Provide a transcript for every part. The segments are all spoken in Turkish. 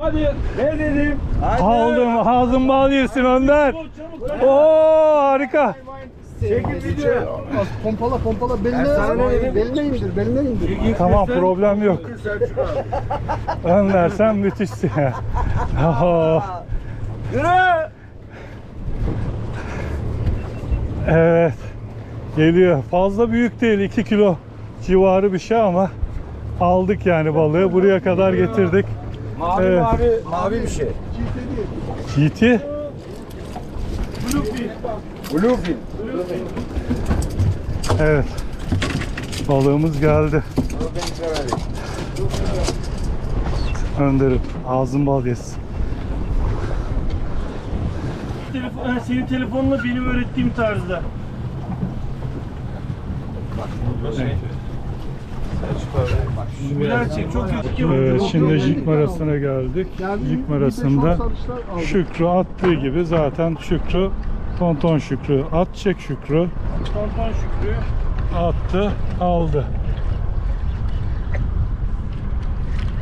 Hadi. Ne dedim? Aldım. Ağzın bal yesin Önder. Oo harika. Çekin video. Pompala pompala beline, beline indir, beline indir. Tamam problem yok. Önder sen müthişsin ya. Yürü. Evet. Geliyor. Fazla büyük değil. 2 kilo civarı bir şey ama aldık yani balığı. Buraya kadar getirdik. Mavi Evet. mavi. Mavi bir şey. GT. Bluefin. Evet. Balığımız geldi. Önderim. Ağzın bal yesin. Telefon, senin telefonla benim öğrettiğim tarzda. Güzel çek, çok kötü. Evet, şimdi jig marasına geldik. Bir marasında. Şükrü attığı gibi zaten Şükrü Tonton Şükrü at çek Şükrü Tonton Şükrü. attı aldı.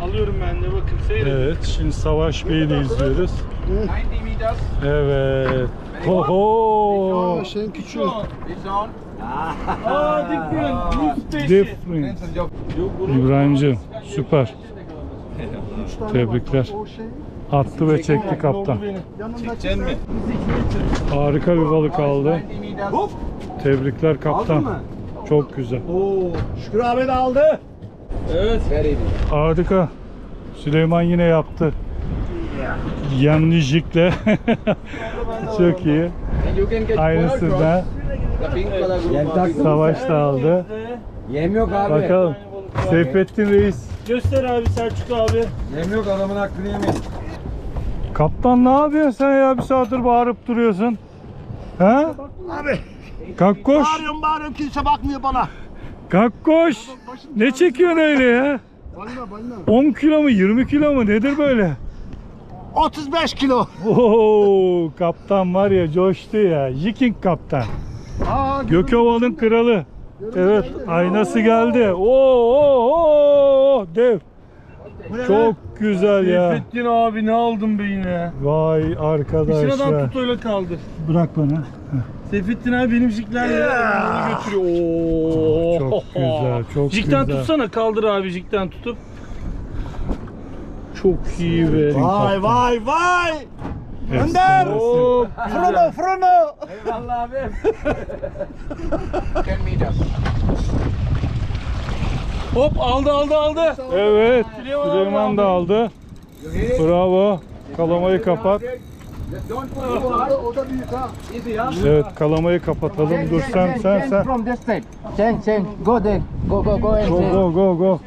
Alıyorum ben de bakın seyredin. Evet şimdi Savaş Bey'i de izliyoruz. Evet. Oho. Aa, şeyin küçüğü. Aa different. Different. İbrahim'cim süper. Tebrikler. Attı ve çekti kaptan. yanındaki mi? Harika bir balık aldı. Tebrikler kaptan. Çok güzel. Şükür abi de aldı. Evet. Harika. Süleyman yine yaptı. Yanlı jikle. Çok iyi. Aynısından Savaş da aldı. Yem yok abi. Bakalım. Seyfettin Reis. Göster abi Selçuk abi. Yem yok adamın hakkını yemeyin. Kaptan ne yapıyorsun sen ya? Bir saattir bağırıp duruyorsun. Ha? Abi. Kakkoş. Bağırıyorum bağırıyorum kimse bakmıyor bana. Kakkoş. Ne çekiyorsun öyle ya? Balina balina. 10 kilo mu 20 kilo mu nedir böyle? 35 kilo. Oo, kaptan var ya coştu ya. Viking kaptan. Aa, Gökovalı'nın kralı. Evet aynası geldi. Oo, oo, oo, dev. Çok güzel ya. Seyfettin abi ne aldın be yine? Vay Sıradan arkadaşlar. tut öyle kaldır. Bırak bana. Seyfettin abi benim jiklerle onu götürüyor. Oo. Çok güzel, çok Jikten güzel. tutsana kaldır abi jikten tutup. Çok iyi be. Vay vay vay. Önder. Oo, Frono Frono. Eyvallah abi. Hop aldı aldı aldı. Evet. Süleyman da aldı. Bravo. Kalamayı kapat. Evet kalamayı kapatalım. Dur sen sen sen. from this side. Change, change. Go there. Go, go, go Go go go go.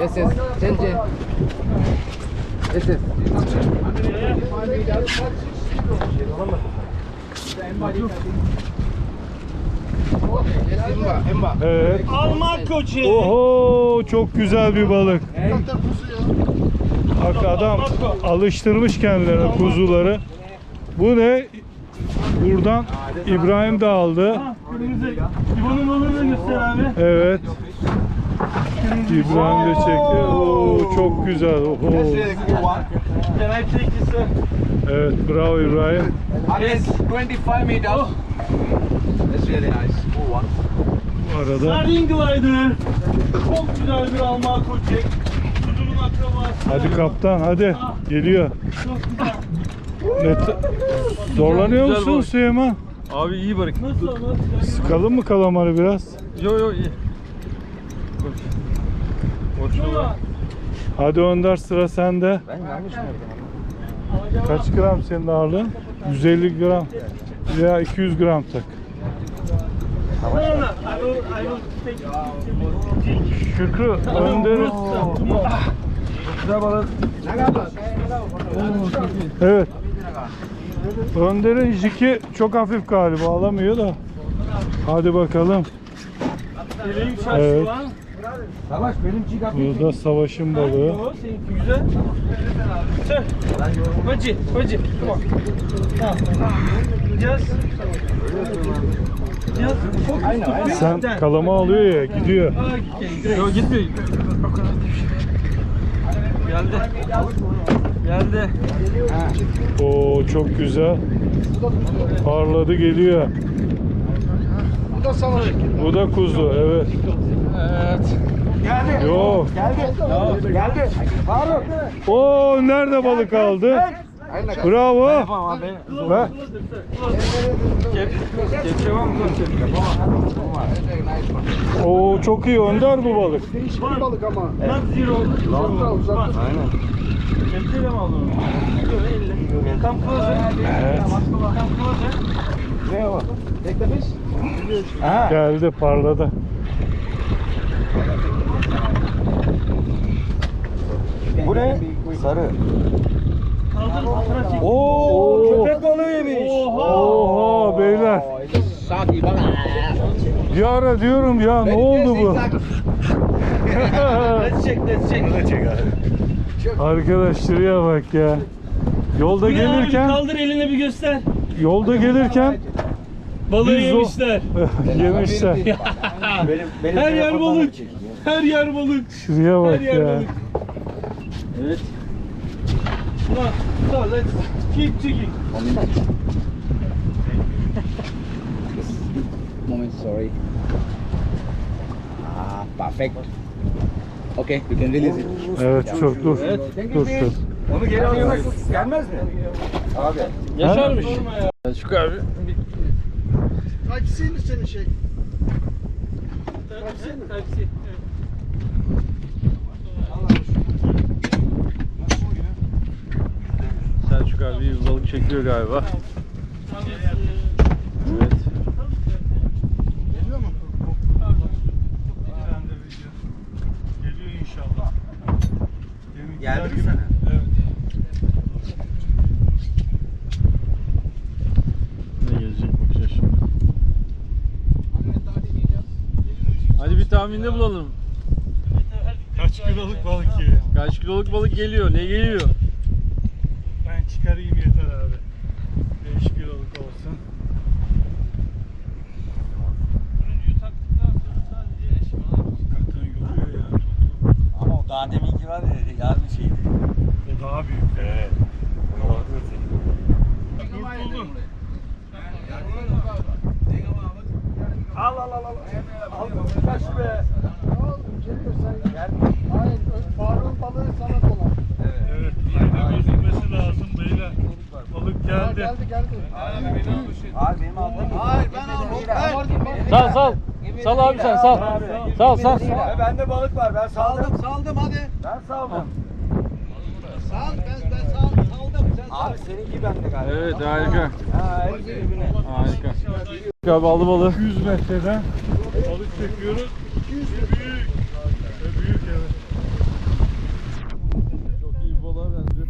Yes, yes. Change, change. Yes, yes. Evet. Alman koçu. Oho çok güzel bir balık. Bak adam alıştırmış kendilerine kuzuları. Bu ne? Buradan İbrahim de aldı. Kırmızı. İbo'nun balığını göster abi. Evet. İbrahim de çekti. Oo, çok güzel. This? sir? Evet bravo İbrahim. Yes. 25 meters. That's really nice. Bu arada Marine Glider. Çok güzel bir Alman koçek. Hadi kaptan hadi geliyor. Çok güzel. Ne Zorlanıyor Güzel musun balık. Süleyman? Abi iyi balık. Nasıl ama? Sıkalım mı kalamarı biraz? Yo yo iyi. Boşluğa. Hadi Önder sıra sende. Kaç gram senin ağırlığın? 150 gram veya 200 gram tak. No, no, no. I will, I will take Şükrü Önder'in Evet. Önder'in jiki çok hafif galiba alamıyor da. Hadi bakalım. Evet. Savaş benimki kapı. Burada savaşın balığı. Hacı, hacı. Cihaz fokus Sen kalama alıyor ya gidiyor. Yok gitmiyor. Geldi. Geldi. Oo çok güzel. Parladı geliyor. Bu da savaş. Bu da kuzu evet. Evet. Geldi. Yo. Geldi. Geldi. Faruk. Oo nerede balık aldı? Bravo. Mı? Oo çok iyi Önder bu balık. Değişik bir balık ama. Not zero. Uzakta Kepçeyle mi aldın? Yok elle. Come closer. Evet. Come closer. Ne o? Tekne fiş. Geldi parladı. Bu ne? Sarı. Oo Köpek balığı yemiş. Oha beyler. Bir ara diyorum ya ne oldu bu? Let's check, let's check. Arkadaş şuraya bak ya. Yolda Bir abi gelirken kaldır elini bir göster. yolda gelirken Balığı Biz yemişler. yemişler. Her yer balık. Her yer balık. Şuraya Her bak yer ya. balık. Evet. Ulan, let's keep checking. Moment, sorry. Ah, perfect. Okay, you can release it. Evet çok dur. Dur dur. Onu geri almak gelmez mi? Abi. Yaşarmış. Şu abi. Kaçsıymış senin şey? Taksi. Selçuk abi balık çekiyor galiba. Evet. Geliyor mu? Geliyor inşallah. Geldi mi sana? Evet. Ne gelecek bakacağız şimdi. Hadi bir tahminde bulalım. Kaç kiloluk balık geliyor? Kaç kiloluk balık geliyor? Ne geliyor? Ben çıkarayım yeter abi. 5 kiloluk olsun. Hakikaten yoruyor ya. Ama o daha deminki var ya yarın şeydi. O daha büyük. Evet. Kurtuldu. Al al al al. Al kaç be. Hayır, Faruk'un balığı sana dolan. Evet, yine gözükmesi lazım beyler. Balık geldi. Geldi geldi. Abi benim aldığım. Hayır ben aldım. Sal sal. Sal abi sen sal. Sal sal. E, bende balık var. Ben saldım. Saldım hadi. Ben saldım. Sal ben ben sal, saldım. Sen Abi seninki bende galiba. Evet harika. Ha, birbirine. Harika. Abi aldı balığı. 100 metreden balık çekiyoruz. Ve büyük. Ve büyük evet. Çok iyi bir balığa benziyor.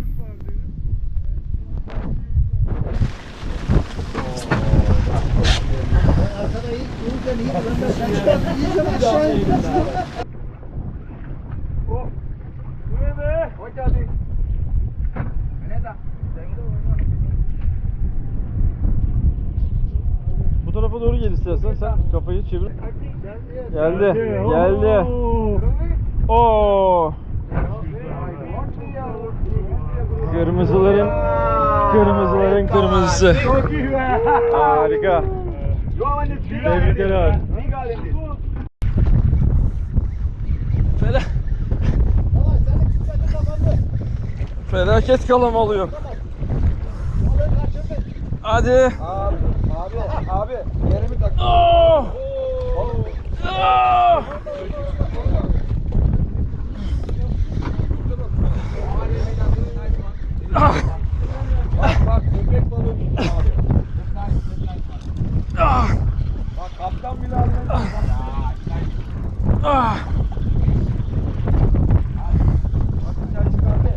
Bu tarafa doğru gel istersen sen kafayı çevir. Geldi. Geldi. Oo. Kırmızıların kırmızıların kırmızısı. Harika. Tebrikler abi. Fela- Felaket kalam alıyor. Hadi. Abi, abi, abi yerimi tak. Oh! Ah! Bak bak köpek balığı tuttu abi. Ah! Bak kaptan bile alıyor. Ah! Bak güzel çıkardı.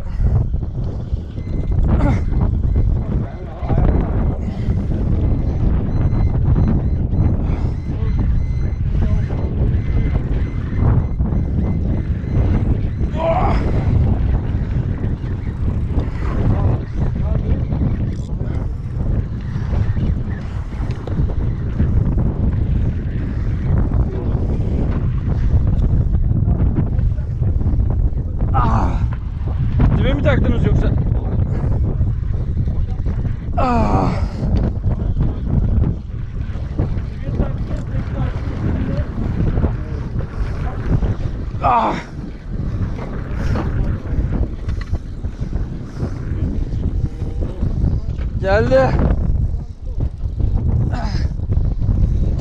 Ah! Geldi.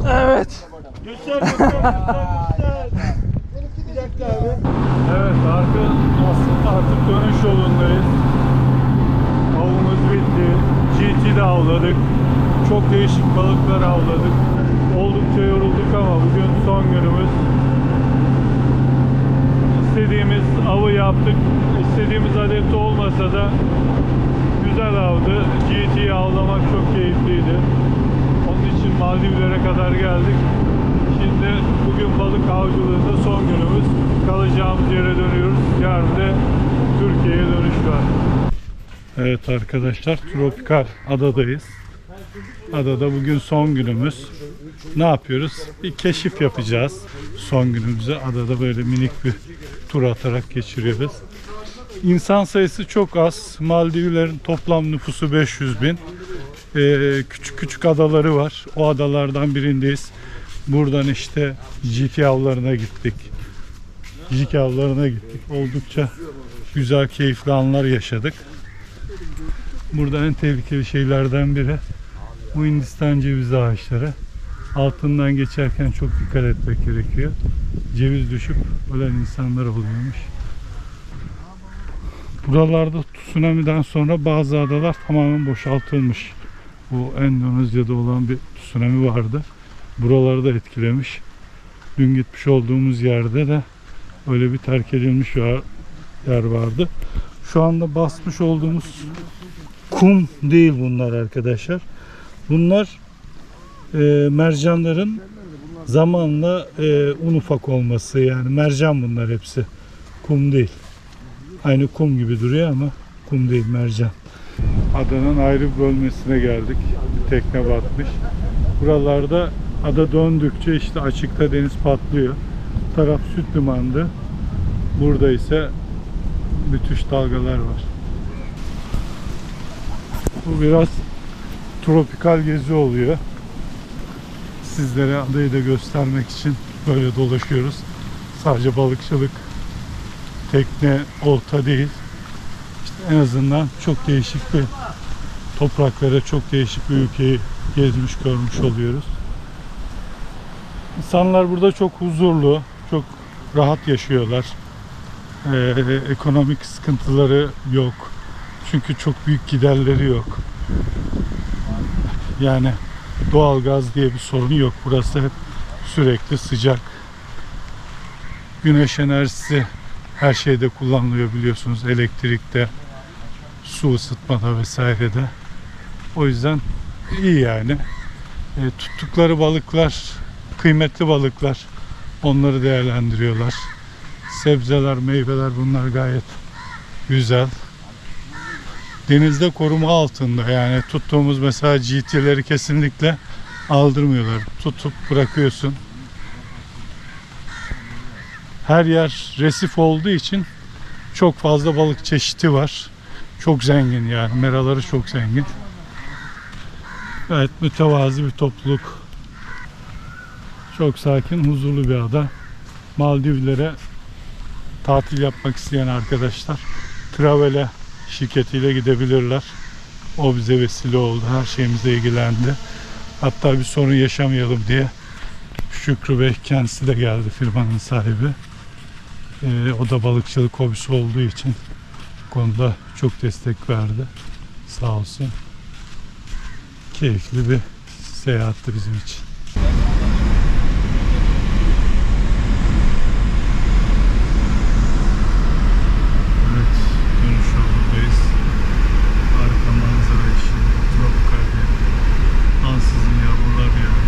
Evet. Göster göster göster göster. Bir dakika abi. Evet artık, dönüş yolundayız. Avımız bitti. GT'de avladık. Çok değişik balıklar avladık. Oldukça yorulduk ama bugün son günümüz. İstediğimiz avı yaptık. İstediğimiz adette olmasa da güzel avdı. GT'yi avlamak çok keyifliydi. Onun için Maldivlere kadar geldik. Şimdi bugün balık avcılığında son günümüz. Kalacağımız yere dönüyoruz. Yarın da Türkiye'ye dönüş var. Evet arkadaşlar tropikal adadayız. Adada bugün son günümüz. Ne yapıyoruz? Bir keşif yapacağız. Son günümüzü adada böyle minik bir tur atarak geçiriyoruz. İnsan sayısı çok az. Maldivlerin toplam nüfusu 500 bin. Ee, küçük küçük adaları var. O adalardan birindeyiz. Buradan işte GT avlarına gittik. Jig avlarına gittik. Oldukça güzel, keyifli anlar yaşadık. Burada en tehlikeli şeylerden biri bu Hindistan cevizi ağaçları. Altından geçerken çok dikkat etmek gerekiyor. Ceviz düşüp ölen insanlar oluyormuş. Buralarda tsunami'den sonra bazı adalar tamamen boşaltılmış. Bu Endonezya'da olan bir tsunami vardı. Buraları da etkilemiş. Dün gitmiş olduğumuz yerde de öyle bir terk edilmiş yer vardı. Şu anda basmış olduğumuz kum değil bunlar arkadaşlar. Bunlar e, mercanların zamanla e, un ufak olması yani mercan bunlar hepsi. Kum değil. Aynı kum gibi duruyor ama kum değil mercan. Adanın ayrı bölmesine geldik. Bir tekne batmış. Buralarda ada döndükçe işte açıkta deniz patlıyor. Taraf süt limandı. Burada ise müthiş dalgalar var. Bu biraz tropikal gezi oluyor. Sizlere adayı da göstermek için böyle dolaşıyoruz. Sadece balıkçılık, tekne, olta değil. İşte en azından çok değişik bir topraklara, çok değişik bir ülkeyi gezmiş, görmüş oluyoruz. İnsanlar burada çok huzurlu, çok rahat yaşıyorlar. Ee, ekonomik sıkıntıları yok. Çünkü çok büyük giderleri yok. Yani doğalgaz diye bir sorun yok. Burası hep sürekli sıcak. Güneş enerjisi her şeyde kullanılıyor biliyorsunuz. Elektrikte, su ısıtmada vesairede. O yüzden iyi yani. E, tuttukları balıklar kıymetli balıklar. Onları değerlendiriyorlar. Sebzeler, meyveler bunlar gayet güzel. Denizde koruma altında yani tuttuğumuz mesela GT'leri kesinlikle aldırmıyorlar. Tutup bırakıyorsun. Her yer resif olduğu için çok fazla balık çeşidi var. Çok zengin yani. Meraları çok zengin. Gayet mütevazi bir topluluk. Çok sakin, huzurlu bir ada. Maldivlere tatil yapmak isteyen arkadaşlar Travele şirketiyle gidebilirler. O bize vesile oldu. Her şeyimize ilgilendi. Hatta bir sorun yaşamayalım diye Şükrü Bey kendisi de geldi firmanın sahibi. Ee, o da balıkçılık hobisi olduğu için konuda çok destek verdi. Sağ olsun. Keyifli bir seyahatti bizim için. Evet, dönüş yolundayız. Harika manzara eşliğinde, tropikal bir ansızın yağmurlar yağıyor.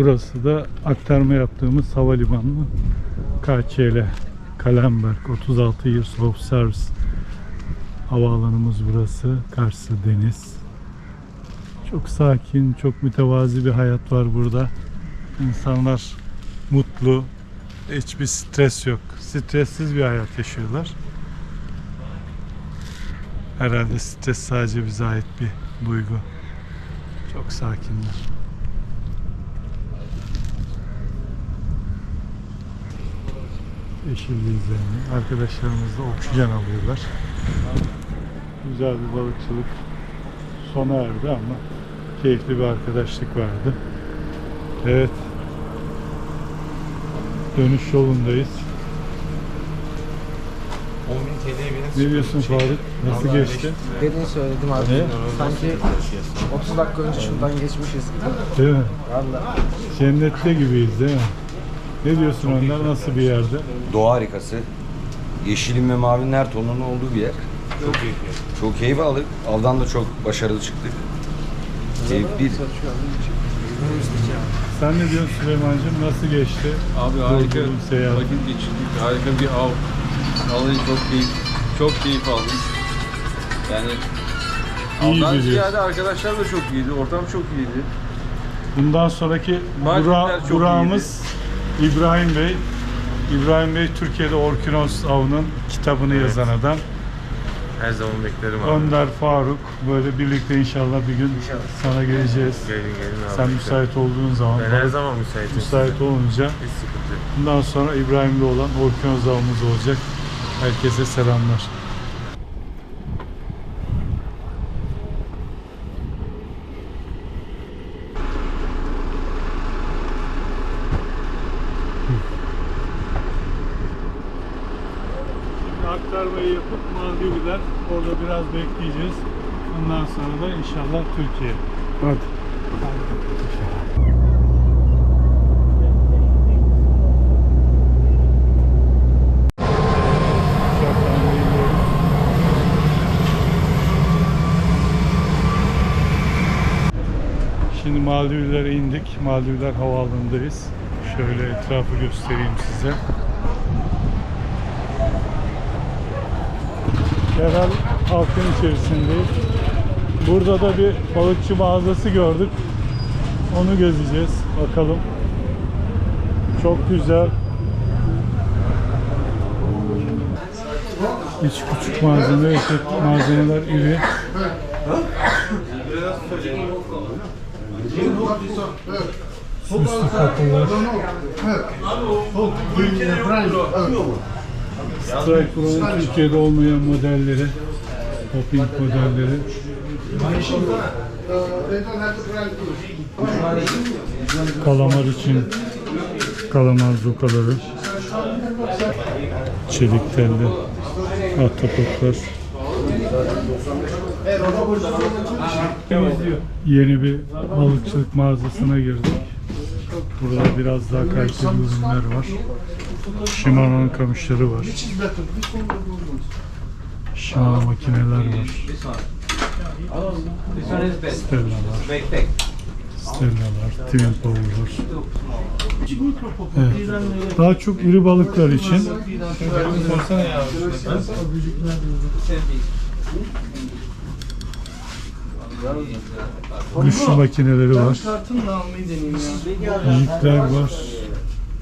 Burası da aktarma yaptığımız havalimanı KÇL Kalemberg 36 Years of Service havaalanımız burası. Karşı deniz. Çok sakin, çok mütevazi bir hayat var burada. İnsanlar mutlu, hiçbir stres yok. Stressiz bir hayat yaşıyorlar. Herhalde stres sadece bize ait bir duygu. Çok sakinler. Yeşilliğizlerini. Arkadaşlarımız da oksijen alıyorlar. Güzel bir balıkçılık sona erdi ama keyifli bir arkadaşlık vardı. Evet. Dönüş yolundayız. 10.000 TL'ye benim Ne diyorsun Faruk? Nasıl geçti? Dediğini söyledim abi. Ne? Sanki 30 dakika önce şuradan geçmişiz gibi. Değil mi? Vallahi. Cennette gibiyiz değil mi? Ne diyorsun Önder? Nasıl bir yerde? Doğa harikası. Yeşilin ve mavinin her tonunun olduğu bir yer. Çok keyifli. Çok keyif aldık. Avdan da çok başarılı çıktık. Keyifli. Sen ne diyorsun Süleyman'cığım? Nasıl geçti? Abi harika vakit geçirdik. Harika bir av. Vallahi çok keyif, çok keyif aldım. Yani İyi avdan bir ziyade arkadaşlar da çok iyiydi. Ortam çok iyiydi. Bundan sonraki dura, çok durağımız İbrahim Bey. İbrahim Bey Türkiye'de Orkinos avının kitabını yazan adam. Her zaman beklerim Önder Faruk böyle birlikte inşallah bir gün sana geleceğiz. Gelin gelin abi. Sen müsait olduğun zaman. Ben her zaman müsaitim. müsait olunca Hiç sıkıntı bundan sonra İbrahim'le olan Orkinos avımız olacak. Herkese selamlar. Şimdi aktarmayı yapıp Maldivler orada biraz bekleyeceğiz. Ondan sonra da inşallah Türkiye. Geliyoruz. Şimdi Maldivlere indik. Maldivler havaalanındayız. Şöyle etrafı göstereyim size. Yerel halkın içerisindeyiz. Burada da bir balıkçı mağazası gördük. Onu gezeceğiz. Bakalım. Çok güzel. İç küçük malzeme, ötek malzemeler iri. Süslü kapılar. Strike Pro'nun Türkiye'de olmayan modelleri. Hopping modelleri. Kalamar için kalamar zukaları. Çelik telli. Ahtapotlar. Yeni bir balıkçılık mağazasına girdik. Burada biraz daha kaliteli ürünler var. Shimano'nun kamışları var. Shimano makineler var. Stella var. Stella var. Twin Power var. Evet. Daha çok iri balıklar için güçlü makineleri var. Kartını da almayı deneyeyim ya. Yiyikler var.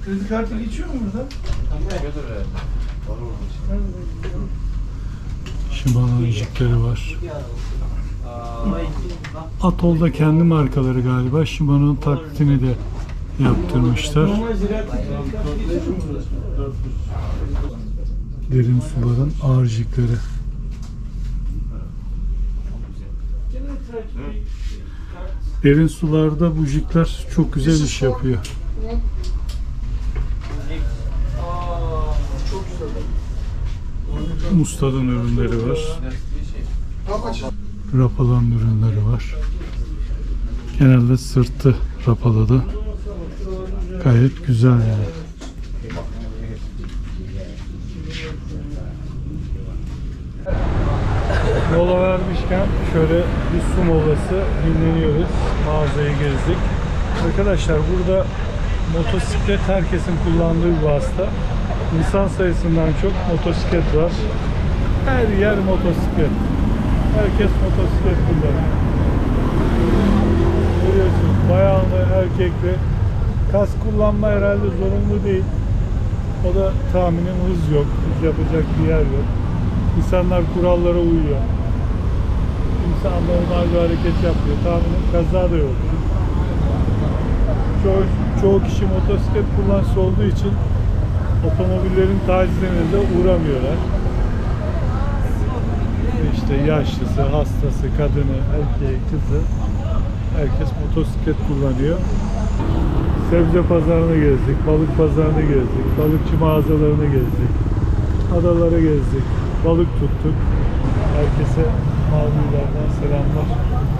Kredi kartı geçiyor mu burada? Shimano'nun jikleri var. Atol'da kendi markaları galiba. Shimano'nun taklitini de yaptırmışlar. Derin suların ağır jikleri. Derin sularda bu jikler çok güzel iş yapıyor. Mustad'ın ürünleri var. Rapala'nın ürünleri var. Genelde sırtı Rapala'da. Gayet güzel yani. Mola vermişken şöyle bir su molası dinleniyoruz. Mağazayı gezdik. Arkadaşlar burada motosiklet herkesin kullandığı bir vasıta. İnsan sayısından çok motosiklet var. Her yer motosiklet. Herkes motosiklet kullanıyor. Görüyorsunuz bayanlı, erkekli. Kask kullanma herhalde zorunlu değil. O da tahminim hız yok. Hız yapacak bir yer yok. İnsanlar kurallara uyuyor. kimse bir hareket yapmıyor. Tahminim kaza da yok. Çoğu, çoğu kişi motosiklet kullanıcısı olduğu için otomobillerin tacizine de uğramıyorlar. İşte yaşlısı, hastası, kadını, erkeği, kızı herkes motosiklet kullanıyor. Sebze pazarını gezdik, balık pazarını gezdik, balıkçı mağazalarını gezdik, adaları gezdik, balık tuttuk. Herkese Mağdurlardan selamlar.